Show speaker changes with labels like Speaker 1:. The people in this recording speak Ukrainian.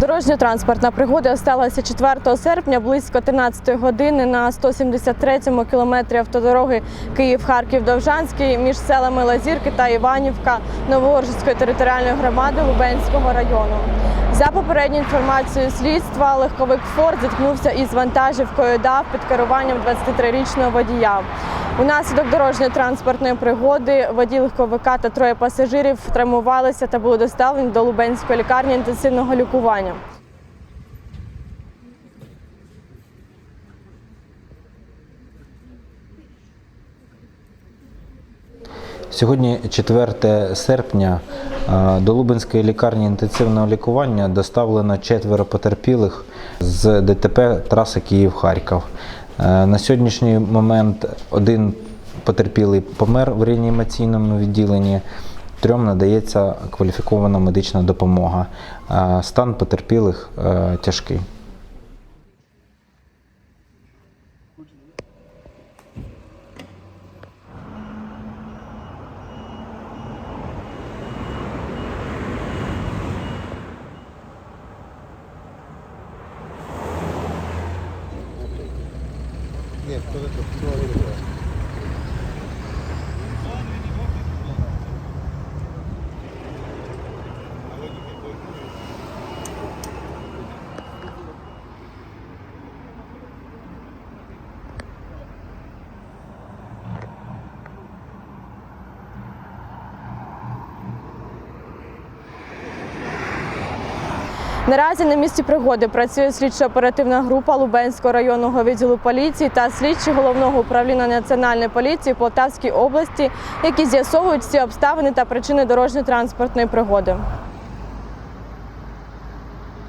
Speaker 1: Дорожньо-транспортна пригода сталася 4 серпня близько 13 години на 173-му кілометрі автодороги Київ-Харків-Довжанський між селами Лазірки та Іванівка Новоржицької територіальної громади Лубенського району. За попередньою інформацією слідства, легковик Форд зіткнувся із вантажівкою ДАВ під керуванням 23-річного водія. Унаслідок дорожньо-транспортної пригоди водій легковика та троє пасажирів травмувалися та були доставлені до Лубенської лікарні інтенсивного лікування.
Speaker 2: Сьогодні 4 серпня е, до Лубенської лікарні інтенсивного лікування доставлено четверо потерпілих з ДТП траси Київ-Харків. Е, На сьогоднішній момент один потерпілий помер в реанімаційному відділенні. Трьом надається кваліфікована медична допомога. Е, Стан потерпілих nie, to, to, to, to, to, to.
Speaker 1: Наразі на місці пригоди працює слідчо-оперативна група Лубенського районного відділу поліції та слідчі головного управління національної поліції Полтавській області, які з'ясовують всі обставини та причини дорожньо-транспортної пригоди.